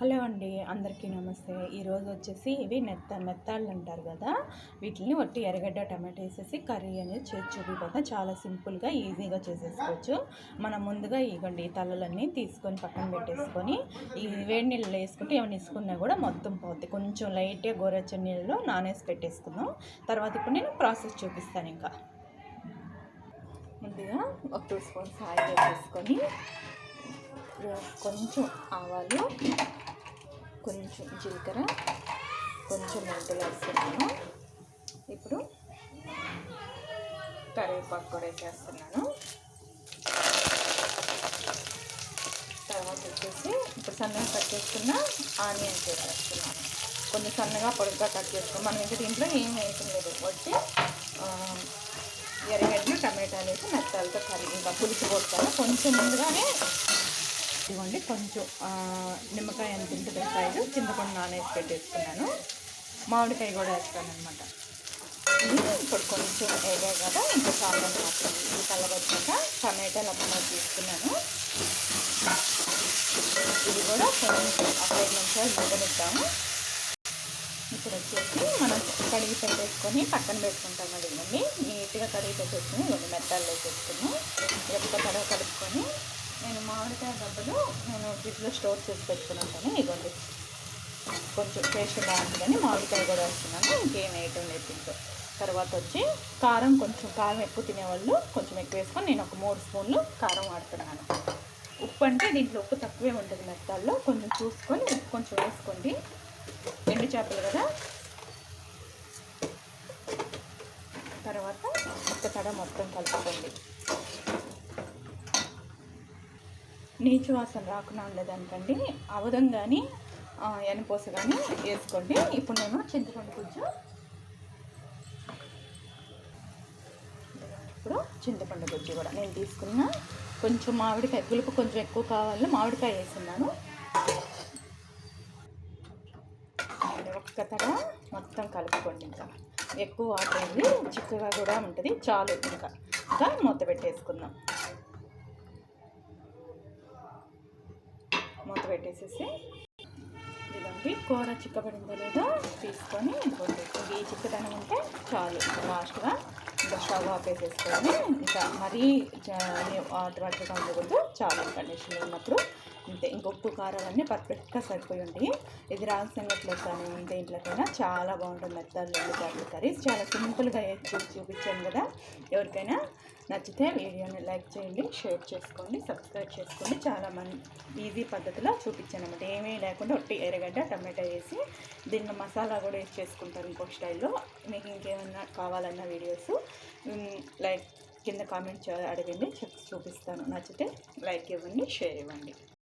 Hello అండి అందరికీ నమస్తే. ఈరోజు వచ్చేసి ఇవి మెత్త మెత్తాళ్ళు అంటారు కదా వీటిని వట్టి ఎర్రగడ్డ టమాటో వేసేసి కర్రీ అనేది చేసి చూపిపోతా చాలా సింపుల్గా ఈజీగా చేసేసుకోవచ్చు. మనం ముందుగా ఇవ్వండి ఈ తలలన్నీ తీసుకొని పక్కన పెట్టేసుకొని ఈ వేడి నీళ్ళు వేసుకుంటే ఏమైనా వేసుకున్నా కూడా మొత్తం పోద్ది కొంచెం లైట్గా గోరచ్చని నీళ్ళలో నానేసి పెట్టేసుకుందాం. తర్వాత ఇప్పుడు నేను ప్రాసెస్ చూపిస్తాను ఇంకా. ముందుగా ఒక టూ స్పూన్స్ ఆయిల్ వేసేసుకొని కొంచెం ఆవాలు కొంచెం జీలకర్ర కొంచెం మెంతులు వేస్తున్నాను. ఇప్పుడు కరివేపాకు కూడా వేసేస్తున్నాను. తర్వాత వచ్చేసి ఇప్పుడు సన్నగా కట్ చేసుకున్న ఆనియన్స్ వేసేస్తున్నాను కొంచెం సన్నగా పొడుగ్గా కట్ చేసుకుని మనం ఇంకా దీంట్లో ఏం వేయటం లేదు. వచ్చి ఎర్రగడ్డలు టమాటాలు వేసి మెత్తాలతో కరిగి ఇంకా పులుసు పోతాను కొంచెం ముందుగానే ఇదిగోండి కొంచెం నిమ్మకాయ ఎంత ఉంటుంది సైడ్ చింతపండు నానేసి పెట్టేసుకున్నాను. మామిడికాయ కూడా వేస్తాను అనమాట ఇప్పుడు కొంచెం ఏదో కదా ఇంకా చాలా మాత్రం ఇది కలవచ్చాక టమాటాలు అప్పుడు తీసుకున్నాను. ఇది కూడా కొంచెం ఒక ఐదు నిమిషాలు మగ్గనిద్దాము ఇప్పుడు వచ్చేసి మనం కడిగి పెట్టేసుకొని పక్కన పెట్టుకుంటాం అడిగండి నీట్గా కడిగి పెట్టేసుకొని రెండు మెత్తాలు వేసేసుకుని ఎప్పుడు కడవ కలుపుకొని నేను మామిడికాయ డబ్బులు నేను ఫ్రిడ్జ్లో స్టోర్ చేసి పెట్టుకున్నాను కానీ ఇదిగోండి కొంచెం టేస్ట్ బాగుంటుందని మామిడికాయ కూడా వేస్తున్నాను ఇంకేం వేయటం లేదు దీంట్లో. తర్వాత వచ్చి కారం కొంచెం కారం ఎక్కువ తినేవాళ్ళు కొంచెం ఎక్కువ వేసుకొని నేను ఒక మూడు స్పూన్లు కారం వాడుతున్నాను. ఉప్పు అంటే దీంట్లో ఉప్పు తక్కువే ఉంటుంది మెత్తాల్లో కొంచెం చూసుకొని ఉప్పు కొంచెం వేసుకోండి. ఎండు చేపలు కదా తర్వాత ఒక్క తడ మొత్తం కలుపుకోండి నీచు వాసన రాకుండా ఉండేదానికండి. అవధం కానీ ఎనపోస కానీ వేసుకోండి. ఇప్పుడు నేను చింతపండు కొంచెం ఇప్పుడు చింతపండు గుజ్జు కూడా నేను తీసుకున్న కొంచెం మామిడికాయ పులుపు కొంచెం ఎక్కువ కావాలి మామిడికాయ వేసున్నాను ఒక్క తడ మొత్తం కలుపుకోండి ఇంకా. ఎక్కువ వాటర్ చిక్కగా కూడా ఉంటుంది. చాలు ఇంకా. ఇంకా మూత పెట్టేసుకుందాం. పెట్టేసేసి ఇదండి కూర చిక్కబడిందో లేదో తీసుకొని ఇంకోటి ఈ చిక్కదనం ఉంటే చాలు లాస్ట్గా ఇంకా స్టవ్ ఆపేసేసుకొని ఇంకా మరీ వాటర్ వాటర్గా ఉండకూడదు. చాలా కండిషన్లో ఉన్నప్పుడు అంతే ఇంకొప్పు కారం అన్నీ పర్ఫెక్ట్గా సరిపోయి ఉంటాయి ఇది రాగి సంగట్లో కానీ దేంట్లోకైనా చాలా బాగుంటుంది మెత్తలు చేపల కర్రీస్. చాలా సింపుల్గా చూసి చూపించాను కదా. ఎవరికైనా నచ్చితే వీడియోని లైక్ చేయండి షేర్ చేసుకోండి సబ్స్క్రైబ్ చేసుకోండి. చాలా మంది ఈజీ పద్ధతిలో చూపించాను అనమాట ఏమీ లేకుండా ఒట్టి ఎర్రగడ్డ టమాటా వేసి దీన్ని మసాలా కూడా వేసి చేసుకుంటారు ఇంకో స్టైల్లో. మీకు ఇంకేమన్నా కావాలన్న వీడియోస్ లైక్ కింద కామెంట్ అడగండి చెప్పి చూపిస్తాను. నచ్చితే లైక్ ఇవ్వండి షేర్ ఇవ్వండి.